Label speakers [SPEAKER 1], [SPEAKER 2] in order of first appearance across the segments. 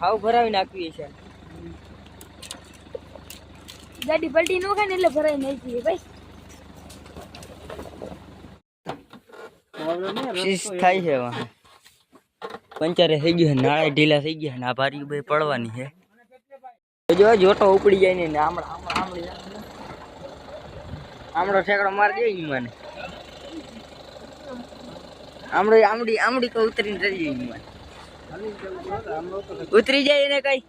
[SPEAKER 1] હાવ ભરાવી નાખવી છે.
[SPEAKER 2] ગાડી પલટી નો ખાય ને એટલે ભરાઈ નાખી ભાઈ.
[SPEAKER 1] થાય છે વાહ પંચરે થઈ ગયું નાળા ઢીલા થઈ ગયા ને આ ભારી ભાઈ પડવાની છે. જો જોટો ઉપડી જાય ને આમળા આમળા આમળી આમળો ઠેકડો માર દે મને. આમળી આમડી આમડી તો ઉતરીને રહી જાય મને. ઉતરી જાય એને કઈ.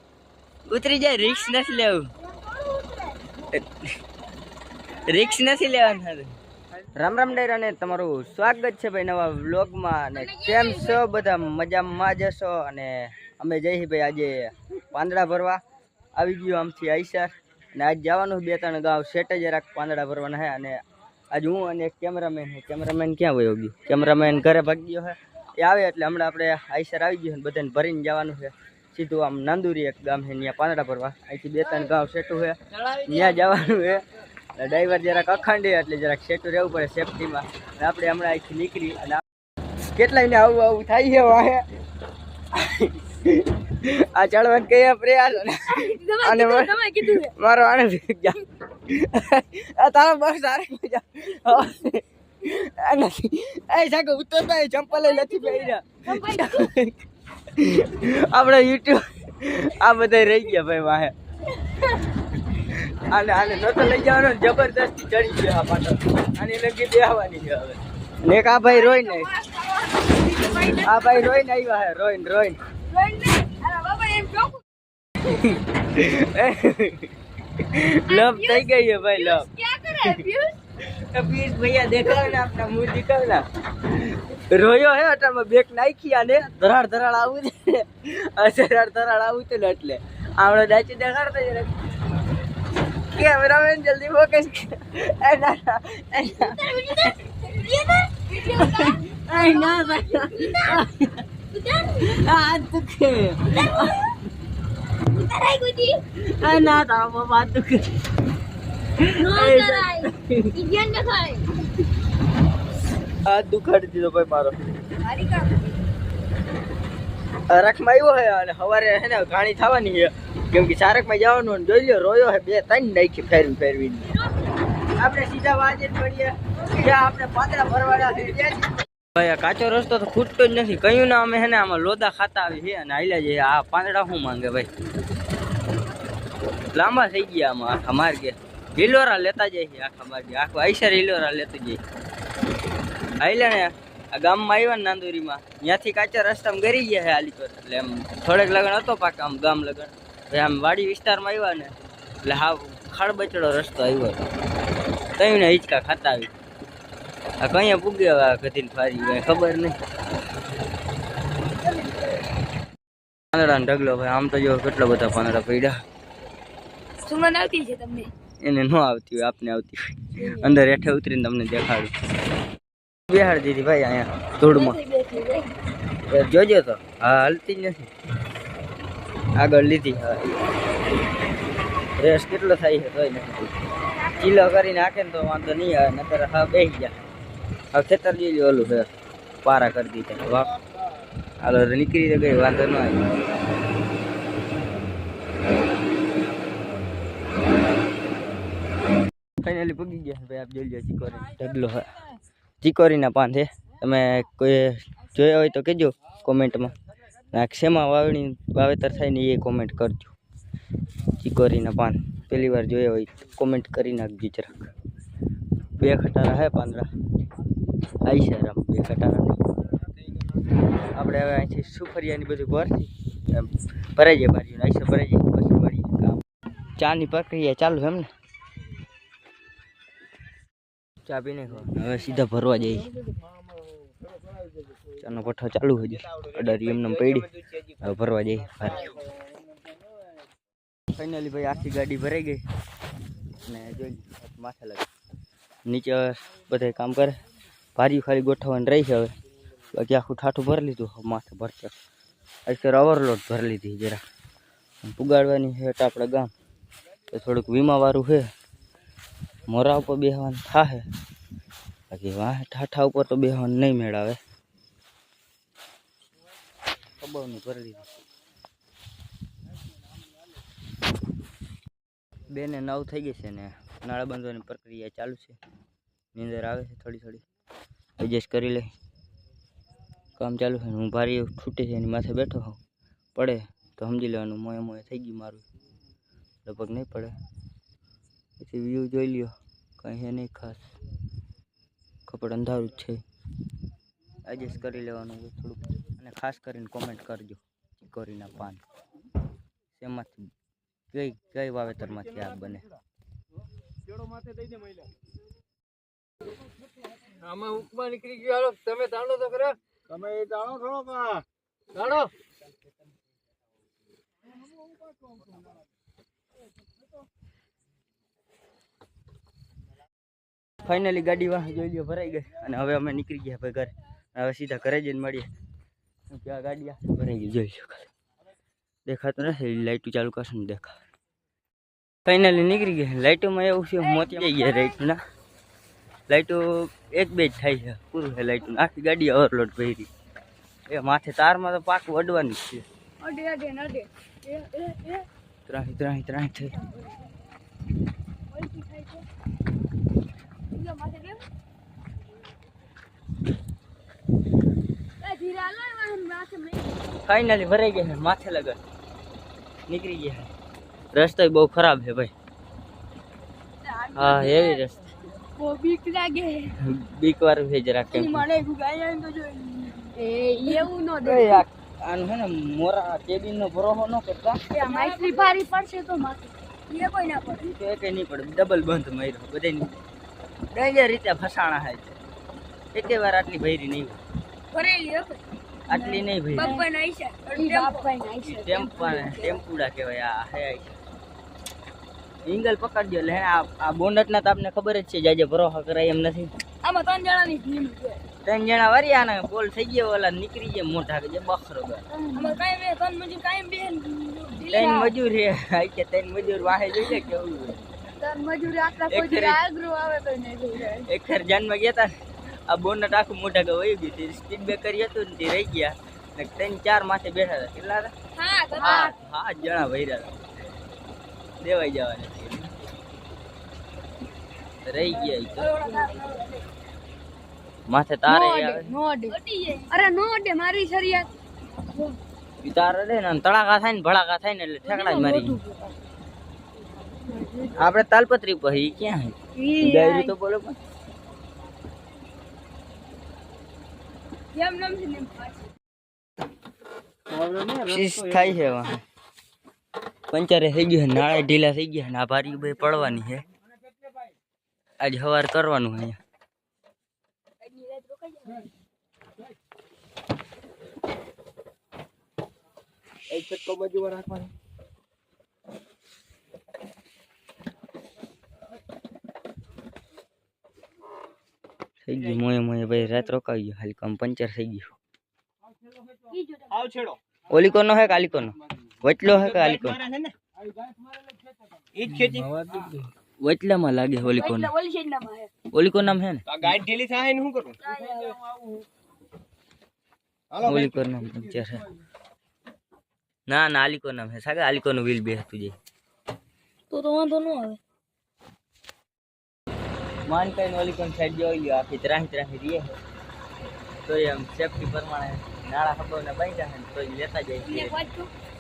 [SPEAKER 1] ઉતરી જાય રિક્સ નથી લેવું. રિક્સ નથી લેવાનું રામ રામ ડાયરા અને તમારું સ્વાગત છે ભાઈ નવા વ્લોગમાં અને કેમ છો? બધા મજામાં જ હશો? અને અમે જઈ ભાઈ આજે પાંદડા ભરવા આવી ગયું આમથી આઈસર. અને આજ જવાનું બે ત્રણ ગાંવ સેટ જ રાખ પાંદડા ભરવાના છે અને આજ હું અને કેમેરામેન છે કેમેરામેન ક્યાં વયો ગયો કેમેરામેન ઘરે ભાગી ગયો છે એ આવે એટલે હમણાં આપણે આઈસર આવી ગયું ને બધાને ભરીને જવાનું છે. સીધું આમ નાંદુરી એક ગામ છે ત્યાં પાંદડા ભરવા. અહીંથી બે ત્રણ ગામ સેટું છે. ત્યાં જવાનું છે. ડ્રાઈવર જરાક અખંડે એટલે જરાક સેટું રહેવું પડે સેફટીમાં. આપણે હમણાં અહીંથી નીકળી અને કેટલાય ને આવું આવું થાય છે વાહે? આ ચડવાનું કયા પ્રયાસ અને મારો આનંદ તારો બસ સારી જા આ નથી એ સાકો ઉતરતા એ ચંપલ નથી પહેર્યા. આપણે યુટ્યુબ આ બધા રહી ગયા ભાઈ વાહે. આને આને નતો લઈ જવાનો જબરદસ્તી ચડી ગયો આ પાટો આની લગી બેહવાની છે હવે. ને આ ભાઈ રોઈ ને આ ભાઈ રોઈ ને આવ્યા હે રોઈન લવ થઈ ગઈ છે ભાઈ લવ પીસ ભૈયા દેખાવ ને આપણા મું દેખાવ ને રોયો હે અટામાં બેક નાખી અને ધરાડ ધરાડ આવું છે. ધરાડ ધરાડ આવું છે ને એટલે. આવડે દાચી દેખાડતા જરા કેમેરામેન જલ્દી ફોકસ ના તારો બાબા દુખે આ દુખાડી દીધો ભાઈ મારો. રાખમાં આવ્યો હે અને સવારે હે ને ઘાણી થવાની છે કેમ કે ચારકમાં જવાનું ને જોઈ લ્યો રોયો હે બે ત્રણ નાખી ફેરવી ફેરવી આપણે સીધા વાજે જ્યાં આપણે પાતળા ભરવાડા ભાઈ આ કાચો રસ્તો તો ખૂટતો જ નથી. કયું ના અમે હે ને આમાં લોદા ખાતા આવી છે અને આઈલા જઈએ. આ પાંદડા શું માંગે ભાઈ? લાંબા થઈ ગયા આમાં આખા માર્ગે. હિલોરા લેતા જાય આખા બાજુ. આખું આઈસર હિલોરા લેતું જાય. હાલ્યા ને, આ ગામમાં આવ્યા ને નાંદુરીમાં. ત્યાંથી કાચા રસ્તામાં ગરી ગયા છે આલી પર એટલે એમ થોડેક લગન હતો પાક, આમ ગામ લગન. ભાઈ આમ વાડી વિસ્તારમાં આવ્યા ને, એટલે હા ખાડબચડો રસ્તો આવ્યો હતો. તઈને હિંચકા ખાતા આવી. આ કઈ પૂગ્યો હવે આ ગધીને ફારી, કઈ ખબર નહીં. પાંદડા ઢગલો, ભાઈ, આમ તો જો કેટલા બધા પાંદડા પડ્યા.
[SPEAKER 2] સુમન આવતી છે તમને?
[SPEAKER 1] એને ન આવતી હોય, આપને આવતી હોય. અંદર હેઠે ઉતરીને તમને દેખાડું. બેહાડી દીધી ભાઈ અહીંયા ધૂળમાં. જોજો તો. હા, હાલતી જ નથી. આગળ લીધી, હા. રેસ કેટલો થાય છે તોય નથી. ચીલો કરીને નાખે ને તો વાંધો નહીં આવે નતર હા બેસી ગયા. હવે ખેતર જેવી ઓલું છે પારા કરી દીધા. વાહ. હાલો, નીકળી ગઈ, વાંધો ન આવે. ફાઇનલી પગી ગયા. ભાઈ, આપ જોઈ લો ચીકોરી. ઢગલો ચીકોરીના પાન છે. તમે કોઈ જોયા હોય તો કહેજો કોમેન્ટમાં. શેમાં વાવણી, વાવેતર થાય ને એ કોમેન્ટ કરજો. ચીકોરીના પાન. પહેલી વાર જોયા હોય કોમેન્ટ કરી નાખજો જરાક. બે ખટારા હે પાંદરા આમ બે ખટારા. આપણે હવે અહીંથી સુફરિયાની બધું ભરતી ભરાઈ જાય બારીઓ આઈસે ભરાઈ જાય, પછી ચાની પ્રક્રિયા ચાલુ એમ ને? ચા પીને. હવે સીધા ભરવા જઈએ. ચાનો પઠ્ઠો ચાલુ હજી અડારી એમને પડી. હવે ભરવા જઈએ ફાઇનલી ભાઈ આખી ગાડી ભરાઈ ગઈ. અને જોઈ માથે લાગે. નીચે બધા કામ કરે. ભારી ખાલી ગોઠવવાની રહી છે હવે. બાકી આખું ઠાઠું ભરી લીધું. માથે ભરશે. અત્યારે ઓવરલોડ ભરી લીધી જરા. પુગાડવાની છે આપણે ગામ. તો થોડુંક વીમાવાળું છે. મોરા ઉપર બેહવાનું થાહે. બાકી વાહ, ઠાઠા ઉપર તો બેહવાનું નહીં મેળાવે. ખબરની ભરી બેને નવ થઈ ગઈ છે ને નાળા બાંધવાની પ્રક્રિયા ચાલુ છે. નીંદર આવે છે થોડી થોડી. એડજસ્ટ કરી લે. કામ ચાલુ છે હું ભારી છૂટી છે, એની માથે બેઠો હોઉં. પડે તો સમજી લેવાનું, મોએ મોએ થઈ ગયું મારું. લગભગ નહીં પડે. પછી વ્યૂ જોઈ લ્યો. કંઈ છે નહીં ખાસ. કપડ અંધારું જ છે. એડજસ્ટ કરી લેવાનું થોડુંક. અને ખાસ કરીને કોમેન્ટ કરજો. ચીકોરીના પાન. શેમાંથી? કઈ કઈ વાવેતરમાંથી આ બને?
[SPEAKER 3] આમાં ઉપમા નીકળી ગયો. હાલો તમે તાણો તો ખરા?
[SPEAKER 4] તમે એ જાણો થોડો કા
[SPEAKER 1] ફાઇનલી ગાડી વાહ જોઈ લ્યો ભરાઈ ગઈ. અને હવે અમે નીકળી ગયા ભાઈ ઘરે. હવે સીધા ઘરે જઈને મળીએ. કેમ કે આ ગાડી આખી ભરાઈ ગઈ જોઈ લો ખાલી. દેખાતું નથી લાઇટો ચાલુ કરશે ને દેખા ફાઇનલી નીકળી ગયા. લાઇટોમાં એવું છે મોતી જઈ ગયા લાઇટના લાઇટો એક બે જ થાય છે પૂરું છે લાઇટો આખી ગાડી ઓવરલોડ કરી એ માથે તારમાં તો પાક વડવાની જ છે.
[SPEAKER 2] અડે અડે ને અડે. એ એ એ.
[SPEAKER 1] ત્રાહી ત્રાહી ત્રાહી થઈ. ફાઇનલી ભરાઈ ગયા માથે લગન. નીકળી ગયા રસ્તો બહુ ખરાબ છે ભાઈ. હા એવી રસ્તો.
[SPEAKER 2] બીક લાગે.
[SPEAKER 1] બીક વાળું છે જરાક કેમ
[SPEAKER 2] મને ગુગાઈ તો જોઈ એ એવું નો દે
[SPEAKER 1] એ હે ને મોરા કેબિન નો ભરોહો ન કરતા.
[SPEAKER 2] એ માછલી ભારી પડશે તો માથે. એ કોઈ ના પડે.
[SPEAKER 1] ઈ તો એકે નહીં પડે ડબલ બંધ માર્યો બધાની ડેન્જર રીતે ફસાણા છે. એકે વાર આટલી ભૈરી નહીં
[SPEAKER 2] ભરેલી
[SPEAKER 1] આટલી નહીં ભૈરી.
[SPEAKER 2] ના બાપા ના
[SPEAKER 1] ટેમ્પા. ટેમ્પુડા કહેવાય આ હે ઇંગલ પકડજો એટલે હે આ બોનટ બોનટના તો આપને ખબર જ છે જાજે ભરોહા કરાય એમ નથી.
[SPEAKER 2] આમાં ત્રણ જણાની ટીમ છે.
[SPEAKER 1] ત્રણ જણા વરિયા ને બોલ થઈ ગયો ઓલા નીકળી ગયા મોઢા કે જે બખરો ગયો.
[SPEAKER 2] આમાં કાઈ બે ત્રણ મજૂર કાઈ બે
[SPEAKER 1] ત્રણ મજૂર હે આઈ કે ત્રણ મજૂર વાહે જોઈએ કેવું હોય.
[SPEAKER 2] ત્રણ મજૂર આટલા
[SPEAKER 1] એક
[SPEAKER 2] કોઈ દી
[SPEAKER 1] ખરી.
[SPEAKER 2] આવે તો નહીં જોઈ
[SPEAKER 1] એક ખર જાનમાં ગયા આ બોનટ આખું મોઢા ગયો વહી ગયું. હતી સ્પીડ બ્રેકર હતું ને તે રહી ગયા. ને ત્રણ ચાર માથે બેઠા હતા. કેટલા હતા?
[SPEAKER 2] હા
[SPEAKER 1] જણા ભર્યા હતા. દેવાઈ જવાના રહી ગયા તો. માથે તારે આવે.
[SPEAKER 2] અરે નો અડે મારી શરિયાત.
[SPEAKER 1] તારે ને તળાકા થાય ને ભળાકા થાય ને એટલે ઠેકડા જ મારી. આપણે તાલપત્રી પર ઈ ક્યાં હે? ડાયરી તો બોલો પણ. થાય છે વાહ પંચરે થઈ ગયું નાળા ઢીલા થઈ ગયા ને આ ભારી ભાઈ પડવાની છે. આજ સવાર કરવાનું અહીંયા.
[SPEAKER 4] એક ચક્કો બાજુ રાખવાનો.
[SPEAKER 1] થઈ ગયું. મોએ મોએ ભાઈ રાત રોકાવી ગયો. ખાલી કામ પંચર થઈ ગયું.
[SPEAKER 4] આવ છેડો.
[SPEAKER 1] ઓલિકોનો હે કે આલિકોનો વચલો હે કે આલિકો
[SPEAKER 4] ઈ જ ખેતી
[SPEAKER 1] વચલામાં લાગે ઓલિકોનો
[SPEAKER 2] એટલે ઓલી સાઈડ ના માં
[SPEAKER 1] ઓલિકો નામ હે ને?
[SPEAKER 4] આ ગાય ઢીલી થાય ને શું કરું? હાલો
[SPEAKER 1] ઓલિકો નામ પંચર હે? ના ના આલિકો નામ હે? સાગે આલિકોનું વ્હીલ બે હતું જઈ
[SPEAKER 2] તો તો વાંધો ન આવે.
[SPEAKER 1] માન કઈ પણ સાઈડ જોઈ ગયો આખી ત્રાહી ત્રાહી રીએ તો એમ સેફટી પ્રમાણે નાળા ખબર ને બાંધ્યા જાય તો લેતા જાય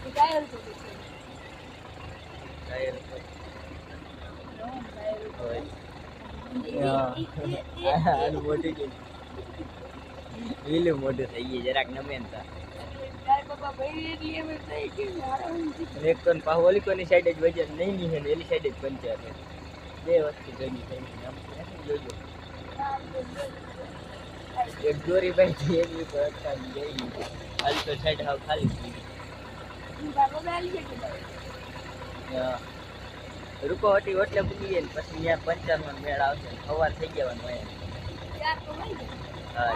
[SPEAKER 1] ટાયર. આનું મોટું થઈ ગયું જરાક નમે ને એક તો સાઈડ જ વજન નહીં નહીં એની સાઈડ જ પંચર બે વસ્તુ થઈ જોજો એક દોરી બાંધી એની તો અટકાવી ગઈ હાલ તો સાઈડ હાવ ખાલી થઈ ગઈ. રૂકો હટી ઓટલે પૂગી ને પછી ત્યાં પંચરનો મેળ આવશે સવાર થઈ જવાનું હોય હા.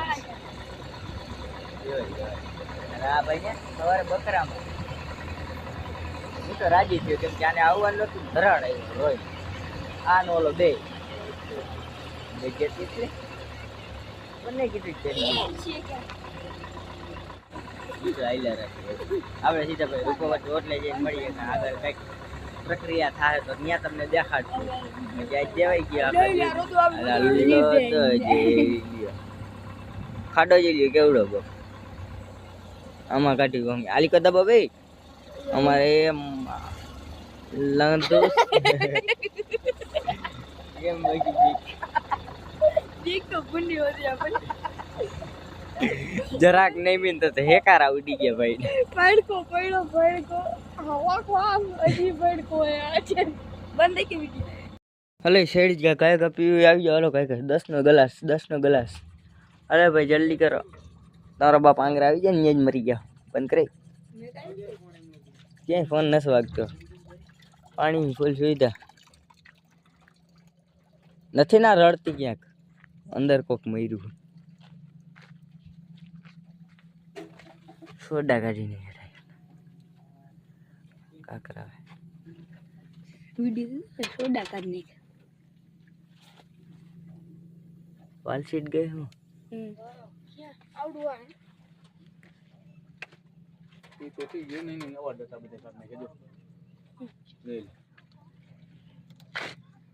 [SPEAKER 1] આ ભાઈ ને સવારે બકરામાં. હું તો રાજી થયો કેમ કે આને આવવાનું નતું ધરાડ આવ્યું રોય નો ઓલો બે. બે જેટલી છે. કીધું છે.
[SPEAKER 2] છીએ કે
[SPEAKER 1] બીજું હાલ્યા રાખીએ આપણે સીધા ભાઈ રૂકો એટલે જઈને મળીએ આગળ કંઈક પ્રક્રિયા થાય તો ત્યાં તમને દેખાડશું. દેવાઈ ગયા. ખાડો જઈ લ્યો કેવડો બહુ આમાં કાઢી ગમે આલી કદા ભાઈ. અમારે એમ લંદુ કેમ બાકી બી?
[SPEAKER 2] દીક તો ગુંડી હોતી આપણે
[SPEAKER 1] જરાક નહીં બીન તો હેકારા ઉડી ગયા ભાઈ.
[SPEAKER 2] પડકો પડ્યો પડકો હવા ખવા હજી પડકો છે. બંધ કેવી ગઈ
[SPEAKER 1] હલે શેડ ગયા કાંઈ કાંઈ પીવું આવી જાવ હલો કાંઈ દસનો ગ્લાસ દસનો ગ્લાસ. અરે ભાઈ જલ્દી કરો. તારો બાપ આંગરા આવી જાય ને જ મરી ગયા. બંધ કરે. ક્યાંય ફોન નથી વાગતો. પાણીની ફૂલ સુવિધા. નથી ના રડતી ક્યાંક. અંદર કોક મર્યું. સોડા કાઢીને કાકરા
[SPEAKER 2] વીડિયો સોડા કાઢ નાખ
[SPEAKER 1] વાલ સીટ ગઈ હું?
[SPEAKER 2] આવડું આ
[SPEAKER 3] એ તો થઈ ગયું નહીં નહીં અવાજ હતા બધા કાઢ નાખે જો. લઈ લે.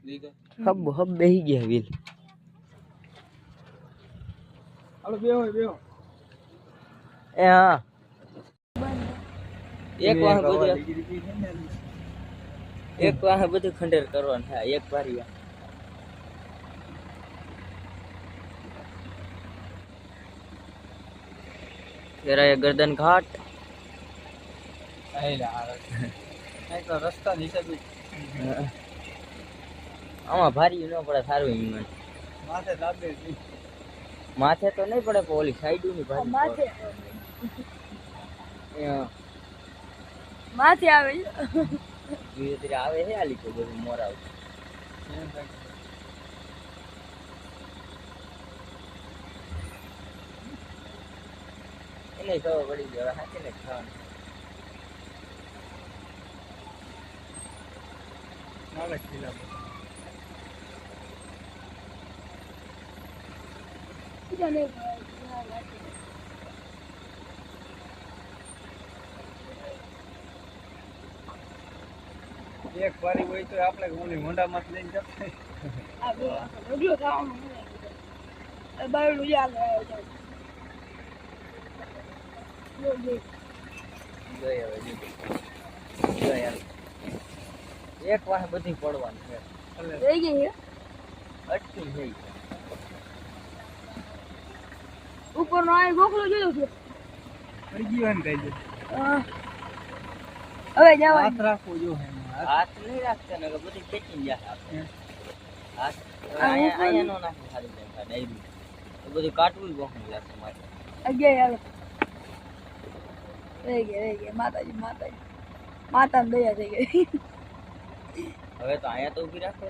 [SPEAKER 3] લઈ જા.
[SPEAKER 1] હબ હબ બેહી ગયા વીલ
[SPEAKER 3] હાલો બેહો બેહો
[SPEAKER 1] એ હા એક વાહ બધું એક વાહ બધું ખંડેર કરવાનું થાય એક વારી વાહ. તેરા એ ગરદન ઘાટ
[SPEAKER 3] રસ્તા નીચે બી
[SPEAKER 1] આમાં ભારી ન પડે સારું એમ મને
[SPEAKER 3] માથે લાગે
[SPEAKER 1] માથે તો નહીં પડે પણ ઓલી સાઈડની ભારી
[SPEAKER 2] માથે. માથે આવે છે.
[SPEAKER 1] ધીરે ધીરે આવે છે આલી તો બધું મોરાવ. એને ખબર પડી ગયો હાથે ને ખાવાનું.
[SPEAKER 3] ખીલા
[SPEAKER 2] બીજા નહીં ભાઈ.
[SPEAKER 3] એક વારી હોય તો આપણે ઓલી મોઢામાં લઈને જતા.
[SPEAKER 2] બાયડું યાદ. જો
[SPEAKER 1] જો. એક વાહ બધી પડવાની છે.
[SPEAKER 2] રહી ગઈ છે.
[SPEAKER 1] નો થઈ
[SPEAKER 2] આ ગોખલો જોયો છે.
[SPEAKER 3] પડી ગયો ને કઈ
[SPEAKER 2] હા. હવે જાવ
[SPEAKER 3] હાથ રાખો જો હે
[SPEAKER 1] હાથ નહીં રાખતા ને બધી ખેંચી જાય. હાથ. અહીંયા અહીંયા નો નાખી સારી જાય ડાયરી. તો બધું કાટવું બહુ લાગશે મારે.
[SPEAKER 2] અગિયાર હાલો. રહી ગયા રહી ગયા. માતાજી માતાજી. માતાની દયા થઈ ગઈ.
[SPEAKER 1] હવે તો અહીંયા તો ઊભી રાખો.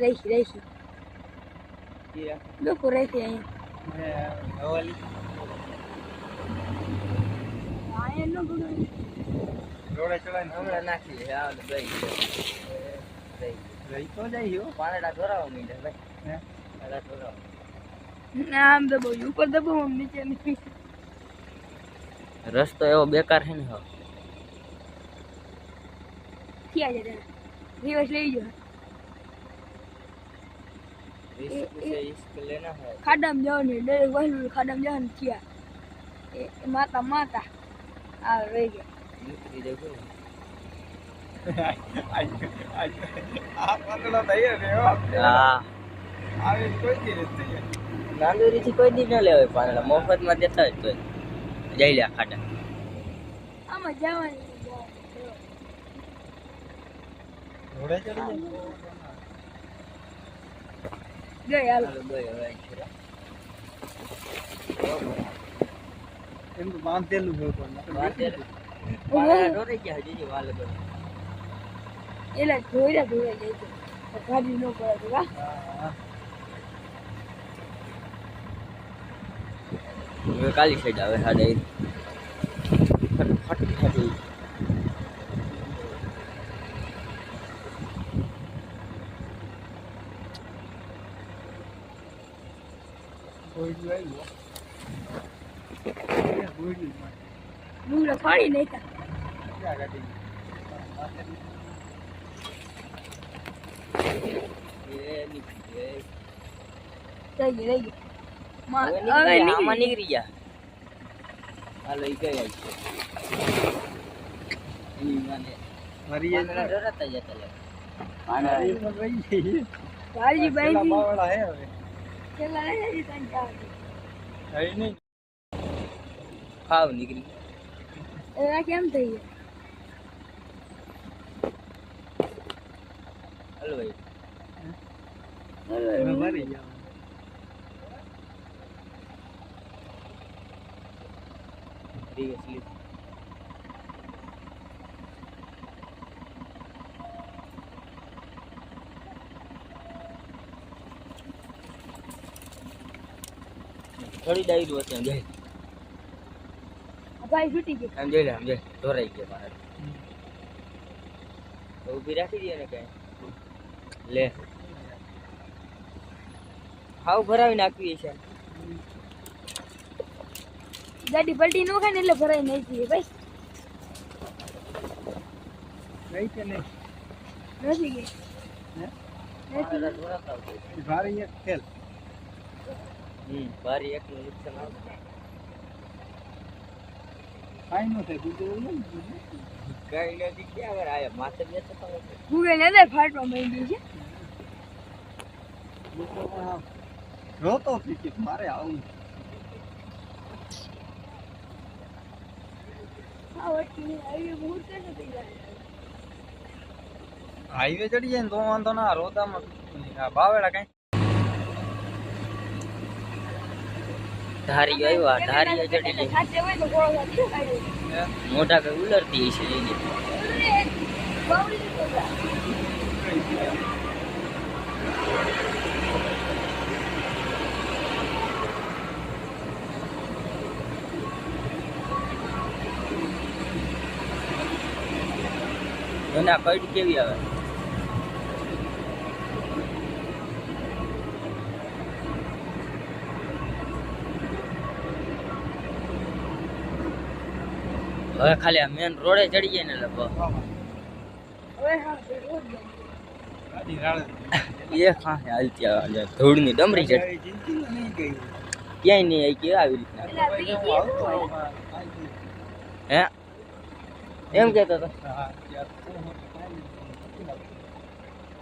[SPEAKER 2] રહીશી રહીશી
[SPEAKER 1] રાખો.
[SPEAKER 2] લોકો રહીશી અહીંયા
[SPEAKER 1] નાખી
[SPEAKER 3] રહી જાય
[SPEAKER 2] આમ દબાવ્યું ઉપર દબાવું આમ નીચે નહીં
[SPEAKER 1] રસ્તો એવો બેકાર છે ને હવે.
[SPEAKER 2] છે દિવસ લઈ ગયો. ખાડામાં જવાની દરેક વહેલું ખાડામાં જવાનું થયા એ માતા માતા આ રહી ગયા
[SPEAKER 1] નાંદોરી થી કોઈ દી ન લેવાય પાંદડા મફતમાં દેતા જ કોઈ જઈ લે ખાડા
[SPEAKER 2] આમાં જવાની
[SPEAKER 3] જોડે ચડી
[SPEAKER 2] ગઈ હાલો.
[SPEAKER 3] એમ તો બાંધેલું હોય પણ
[SPEAKER 2] એટલે ધોઈરા ધોઈરા જાય છે. ગાડી ન પડે તો
[SPEAKER 1] હવે કાલી સાઈડ આવે સાડા એક ફટ ફટ ફટ
[SPEAKER 3] કોઈ દી આવ્યો એ કોઈ દી માં
[SPEAKER 2] ડુંગરા ફાડી નાખ્યા
[SPEAKER 3] ક્યાં ગાડી
[SPEAKER 1] એ નીકળી ગયા, હાલો ઈ કઈ આવી છે ઢોરાતા જતા.
[SPEAKER 2] ગાડી બાંધી
[SPEAKER 4] બાવળા હે હવે
[SPEAKER 2] છેલ્લા રહી ગઈ ત્રણ ચાર
[SPEAKER 4] હઈ નહીં
[SPEAKER 1] હાવ નીકળી
[SPEAKER 2] એના કેમ થઈ ગયા
[SPEAKER 1] હાલો ભાઈ
[SPEAKER 4] હવે મરી ગયા
[SPEAKER 1] રિવર્સ લીધું. થોડી ડાયરી દો છે જય
[SPEAKER 2] આ ભાઈ છૂટી ગઈ
[SPEAKER 1] આમ જોઈ લે આમ જઈ ધોરાઈ ગયા મારે તો. ઊભી રાખી દે ને કઈ. લે. હાવ ભરાવી નાખવી છે
[SPEAKER 2] ગાડી પલટી નો ખાય ને એટલે ભરાઈ નાખી ભાઈ.
[SPEAKER 4] ગઈ કે નહીં?
[SPEAKER 2] નથી ગઈ.
[SPEAKER 1] હોય.
[SPEAKER 4] ભારી એક ખેલ.
[SPEAKER 1] ભારી એકનું નુકસાન આવે.
[SPEAKER 4] કાઈ ન થાય બીજું એવું નહીં
[SPEAKER 1] કઈ નથી ક્યાં વાર આયા માથે બે તો
[SPEAKER 2] ભૂગે ને ફાટવા માંડી છે.
[SPEAKER 4] રોતો ક્રિકેટ મારે આવું.
[SPEAKER 2] થઈ
[SPEAKER 4] હાઈવે ચડી જાય ને તો વાંધો ના રોદામાં આ બાવેડા કઈ
[SPEAKER 1] ધારી આવ્યા ધારી ચડી ગઈ. મોટા કઈ ઉલરતી હશે. એના. કઈ કેવી આવે? હવે ખાલી આ મેન રોડે ચડી જાય ને લગભગ
[SPEAKER 2] હવે હા તે રોજ જાય.
[SPEAKER 4] ગાડી રાળે
[SPEAKER 1] એ હા હાલતી આવે ધૂળની ડમરી ચડી ક્યાંય નહીં આવી કે આવી રીતના? હે એમ કેતો તો
[SPEAKER 4] હા યાર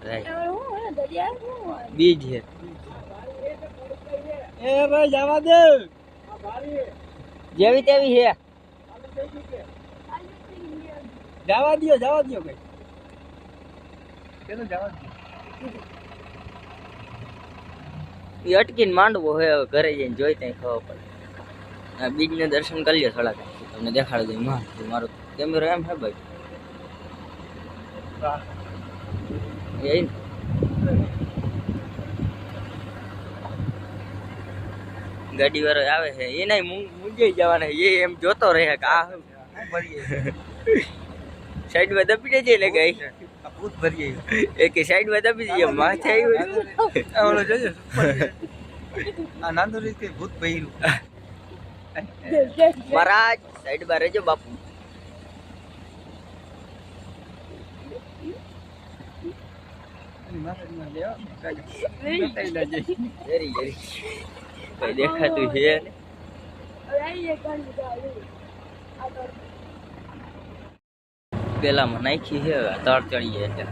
[SPEAKER 1] રાઈટ.
[SPEAKER 2] હવે શું હોય? દરિયા શું હોય?
[SPEAKER 1] બીજ છે
[SPEAKER 4] એ ભાઈ જવા દે
[SPEAKER 1] જેવી તેવી છે
[SPEAKER 4] જવા દો જવા દો કઈ પેલો જવા દો
[SPEAKER 1] એ અટકીને માંડવો હોય હવે ઘરે જઈને જોઈ ત્યાં ખબર પડે. આ બીજને દર્શન કરી લે થોડાક. તમને દેખાડ દઉં માં મારો કેમેરો એમ હે ભાઈ. એ ને. ગાડી વાળો આવે છે. એના મૂંઝાઈ જવાના એ એમ જોતો રહે કે આ શું?
[SPEAKER 4] હું ભરીએ
[SPEAKER 1] સાઈડમાં દબી દેજે ને કઈ
[SPEAKER 4] આ ભૂત ભરીએ
[SPEAKER 1] એ કે સાઈડમાં દબી દેજે માથે આવ્યું
[SPEAKER 4] આ ઓલો જોજો આ નાનું રીત કે ભૂત ભર્યું
[SPEAKER 1] મહારાજ સાઈડમાં રહેજો બાપુ
[SPEAKER 4] એની માથામાં લેવા ગાડી બતાવી લેજે
[SPEAKER 1] જરી જરી કઈ દેખાતું છે ને
[SPEAKER 2] હવે આવી જાય ગાડી તો આવી. આ તો
[SPEAKER 1] પેલામાં નાખી છે તળ ચડી જાય એટલે.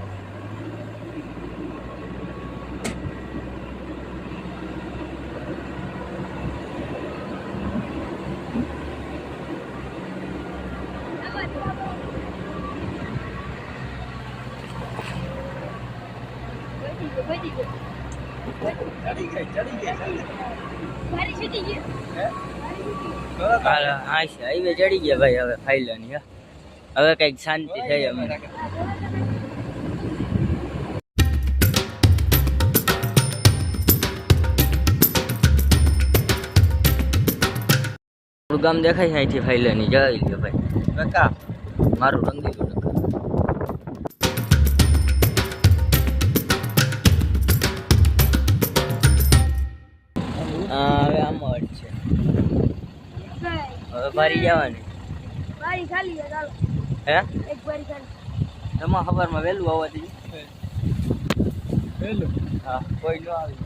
[SPEAKER 4] ચડી
[SPEAKER 1] ગયા ભાઈ હવે ફાઈલાની હા હવે કંઈક શાંતિ થઈ અમને ગામ દેખાય છે અહીંથી ફાઈલાની જઈ લ્યો ભાઈ.
[SPEAKER 4] કાકા
[SPEAKER 1] મારું રંગી ગયું હા હવે આમાં છે. હવે મારી જવાની.
[SPEAKER 2] બારી ખાલી ચાલો.
[SPEAKER 1] હે?
[SPEAKER 2] એક વાર ખાલી
[SPEAKER 1] તમારા ખબરમાં વહેલું આવવા દઈએ
[SPEAKER 4] પેલું
[SPEAKER 1] હા કોઈ ન આવી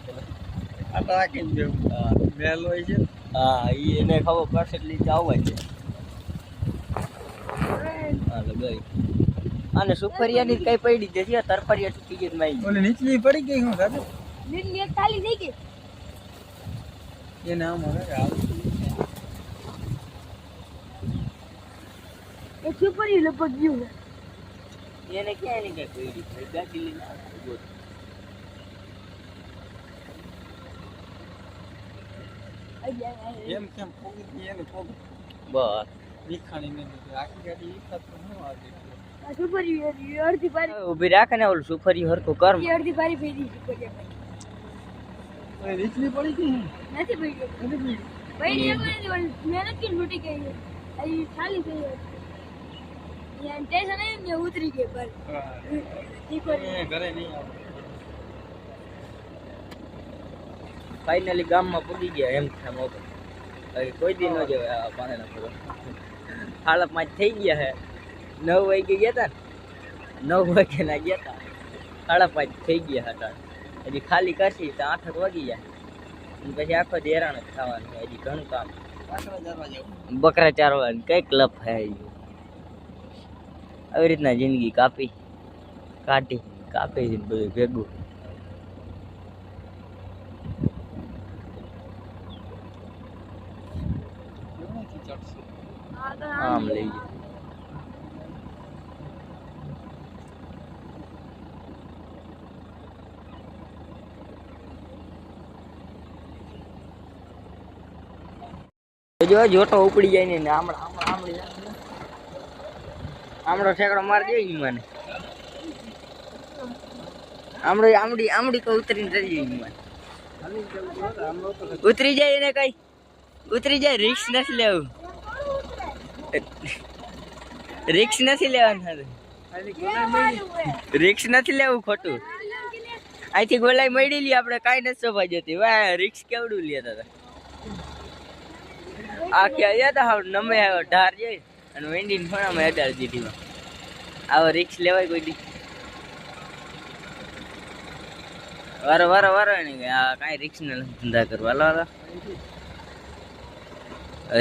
[SPEAKER 4] આ તો આ કેમ જેવું?
[SPEAKER 1] હા.
[SPEAKER 4] મેલ હોય છે?
[SPEAKER 1] હા ઈ એને ખબર પડશે એટલે આવવા છે હાલો ગઈ. અને સુપરિયાની કઈ પડી જશે તરફરિયા તૂટી ગઈ માં
[SPEAKER 4] ઓલી નીચલી પડી ગઈ હું દાદા
[SPEAKER 2] નીચલી એક ખાલી થઈ ગઈ.
[SPEAKER 4] એને નામ હવે આવતું
[SPEAKER 2] એક સુપર ઈ લપટ ગયું
[SPEAKER 1] એને ક્યાં એની કઈ પડી ભાઈ ગાડી લઈને આવે બોલ.
[SPEAKER 4] એમ કેમ પોગી ગઈ એને પોગ
[SPEAKER 1] બસ
[SPEAKER 4] વિખાણી ને દીધી. આખી ગાડી વિખાત તો ન આવે
[SPEAKER 2] આ સુપર ઈ અડધી પારી
[SPEAKER 1] ઊભી રાખે ને ઓલું સુપરિયું હરખું કર
[SPEAKER 2] ઈ અડધી પારી ફેરી સુપર ઈ
[SPEAKER 4] ઓલી નીચલી પડી ગઈ હું
[SPEAKER 2] નથી પડી ગઈ પડી એમ નથી પણ મહેનત કરી લૂટી ગઈ છે. અહીં ખાલી થઈ ઉતરી ગઈ પર.
[SPEAKER 4] ઘરે નહીં
[SPEAKER 1] ફાઇનલી ગામમાં પૂગી ગયા એમ થાય મોકો કોઈ દી ન જવાય પાણી ના પૂરો હાલતમાં થઈ ગયા હે. નવ વાગે ગયા તા ને. નવ વાગે ના ગયા તા. સાડા પાંચ થઈ ગયા હતા. હજી ખાલી કરશી તો આઠક વાગી જાય. પછી આખો જ હેરાન જ થવાનું હજી ઘણું કામ. બકરા ચારવાનું કંઈક ક્લબ હે. આવી રીતના જિંદગી કાપી, કાઢી, કાપી છે બધું ભેગું. આમ લઈ જાય જો જોટો ઉપડી જાય ને આમળા આમળા આમળી જાય. આમળો ઠેકડો મારી દે ઈ મને. આમળો આમડી આમડી કો ઉતરીને રહી જાય ઈ ઉતરી જાય એને કઈ. ઉતરી જાય, રિક્સ નથી લેવું. રિક્સ નથી લેવાનું રિક્સ નથી લેવું ખોટું. અહીંથી ગોલાઈ મળી લી આપણે કાંઈ નથી શોભા જતી. વાહ, રિક્સ કેવડું લેતા હતા આખી આવ્યા હતા નમે ઢાર જઈ અને વેંડીને ફણામાં અડાડી જીટીમાં આવો રિક્સ લેવાય કોઈ દી. વારો વારો વારો નહીં આ કાંઈ રિક્સ ને ધંધા કરવા. હાલો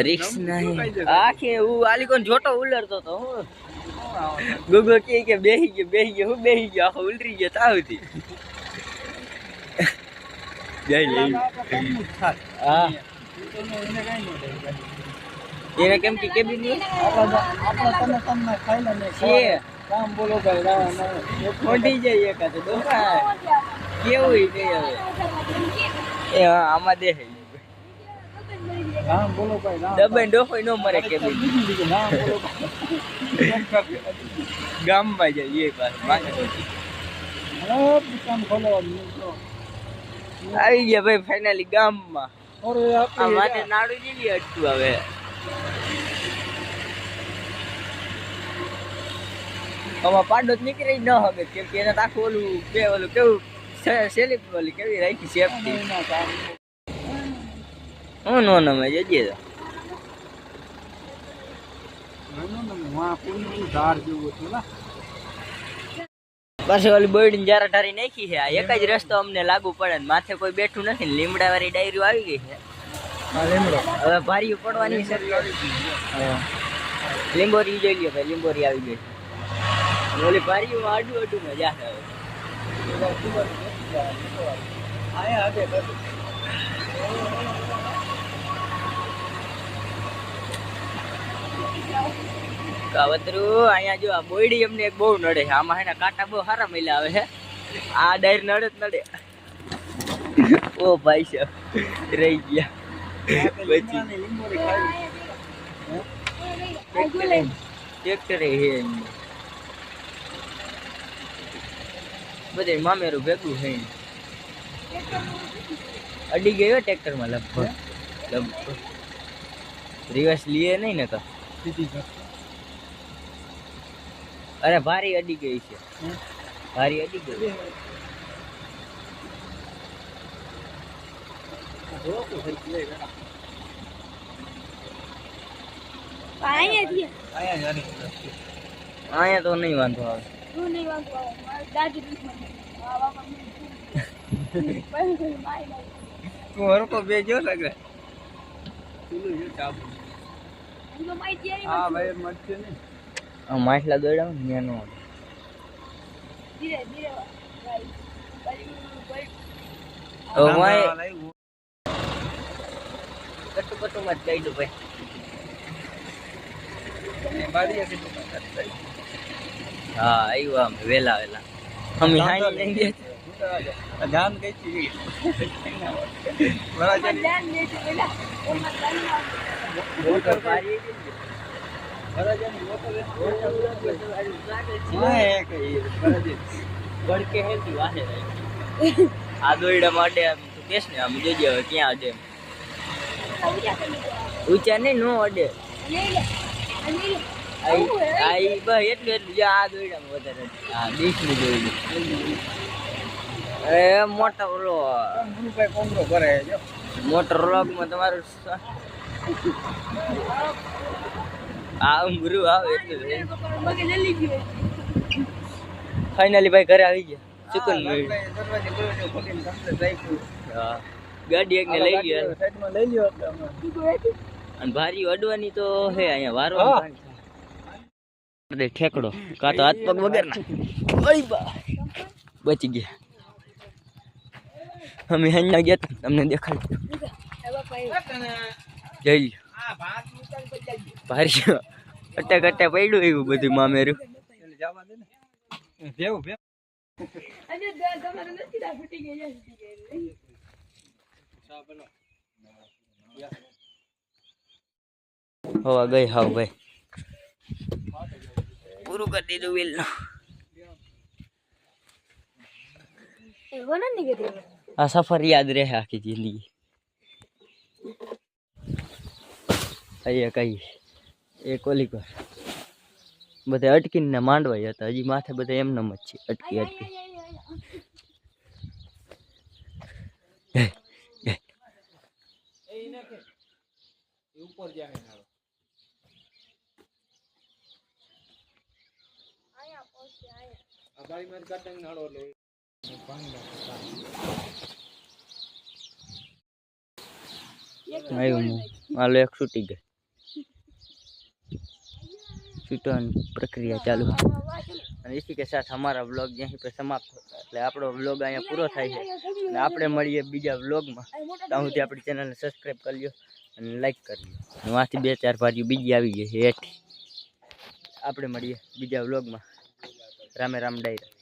[SPEAKER 1] રિક્સ નહીં આખી હું આલી કોણ જોટો ઉલરતો તો હું. ગોગો કે કે બેહી ગયો બેહી ગયો હું બેહી ગયો આખો ઉલરી ગયો તાવથી જય લે હા.
[SPEAKER 4] એને કાંઈ ન થાય
[SPEAKER 1] એને કેમ કે કેબી ની
[SPEAKER 4] આપણે તમે તમને ખાઈ લે
[SPEAKER 1] છે
[SPEAKER 4] કામ બોલો ભાઈ ના ના.
[SPEAKER 1] મોઢી જાય એકાદ ડોકા કેવું કઈ હવે? એ હા આમાં દે
[SPEAKER 4] કામ બોલો ભાઈ ના
[SPEAKER 1] દબાઈ ડોફો નો મરે
[SPEAKER 4] કેબી. ના બોલો
[SPEAKER 1] ગામમાં જાય એ પાસે માથે
[SPEAKER 4] હા કામ ખોલો
[SPEAKER 1] આવી ગયા ભાઈ ફાઇનલી ગામમાં. અરે
[SPEAKER 4] આપણે
[SPEAKER 1] માથે નાડું જીલી અટકું હવે. આમાં પાંડો નીકળી ન હવે કેમ કે એને આખું ઓલું બે ઓલું કેવું સેલિપ ઓલી કેવી રાખી સેફટી હું નો નમે, જજે તો. પાછી ઓલી બોયડીને જારા ઢારી નાખી છે એક જ રસ્તો અમને લાગુ પડે માથે કોઈ બેઠું નથી લીમડા વાળી ડાયરીઓ આવી ગઈ છે. હવે ભારી પડવાની છે. લીંબોરી જોઈ લ્યો ભાઈ લીંબોરી આવી ગઈ. ઓલી ભારીઓ આડું આડું મજા આવે. કાવતરું અહીંયા જો આ બોયડી અમને બહુ નડે છે. આમાં એના કાંટા બહુ સારા મળ્યા આવે છે. આ ડાયર નડે જ નડે. ઓ ભાઈ સાહેબ રહી ગયા. ટ્રેક્ટર. બધે મામેરું ભેગું છે અડી ગયો ટ્રેક્ટરમાં લગભગ લગભગ રિવર્સ લીએ નહીં ને કા અરે ભારી અડી ગઈ છે ભારી અડી ગઈ
[SPEAKER 4] જોતું થઈ ગયું એ
[SPEAKER 2] અહીંયા
[SPEAKER 1] તો નહીં વાંધો આવે.
[SPEAKER 2] તું નાખી
[SPEAKER 4] તું હરકો બે જો લાગે.
[SPEAKER 2] હું
[SPEAKER 4] ભાઈ મરશે ને.
[SPEAKER 1] આ માછલા દોડ્યા ને એનો
[SPEAKER 2] ધીરે ધીરે ભાઈ પછી પછી
[SPEAKER 1] હવે માય
[SPEAKER 4] લાવ્યું.
[SPEAKER 1] કટુ કટુ માં જ કહી દઉં ભાઈ હા આવ્યું આમ વેલા વેલા. અમે હાઈ લઈ ગયા
[SPEAKER 4] ધ્યાન કઈ ચીજ
[SPEAKER 1] મોટર હેતી વાહે. આ દોયડા માટે આમ તું કેસ ને આમ જોજે હવે ક્યાં
[SPEAKER 2] દો
[SPEAKER 1] ઊંચા નહીં નો અડે. આઈ બસ એટલું એટલું. આ દોડ્યા વધારે. આ ડીશનું એ મોટા ઓલો
[SPEAKER 4] કોંગરો કરે જો
[SPEAKER 1] મોટર રોગમાં તમારું આ ઉમરું આવે એટલું ફાઇનલી ભાઈ ઘરે આવી ગયા. ચિકન
[SPEAKER 4] દરવાજે
[SPEAKER 1] ગાડી એકને લઈ ગયા.
[SPEAKER 4] સાઈડમાં લઈ લ્યો
[SPEAKER 1] અને ભારી અડવાની તો હે અહીંયા વારો દે ઠેકડો. કાં તો હાથ પગ વગર ના બચી ગયા. અમે અહીંયા ગયા તા, તમને દેખાડ્યું જઈ લ્યો. ભારી અટે કટે પડ્યું એવું બધું મામેરું.
[SPEAKER 4] જવા દે ને ભેવું ભેવું
[SPEAKER 2] અજે તમારે નથી દા ફૂટી ગઈ છે
[SPEAKER 1] હવા ગઈ હાવ ભાઈ. પૂરું કરી દીધું વેલ
[SPEAKER 2] એ કરી
[SPEAKER 1] આ સફર યાદ રહે આખી જિંદગી. અહીંયા કઈ એક કોલી કર બધા અટકીને ને માંડવાય હતા. હજી માથે બધા એમનેમ જ છે. અટકી અટકી. ऊपर जाए ना। भाई प्रक्रिया चालू। इसी के साथ हमारा ब्लॉग यहीं पे समाप्त होता है अपने ब्लॉग अँ पूरा आप बीजा ब्लॉग में तुम्हें अपनी चेनल सब्सक्राइब कर लियो અને લાઈક કરજો વાંચી બે ચાર ભારીઓ બીજી આવી ગઈ છે, હેઠ. આપણે મળીએ બીજા વ્લોગમાં રામે રામ ડાયરા.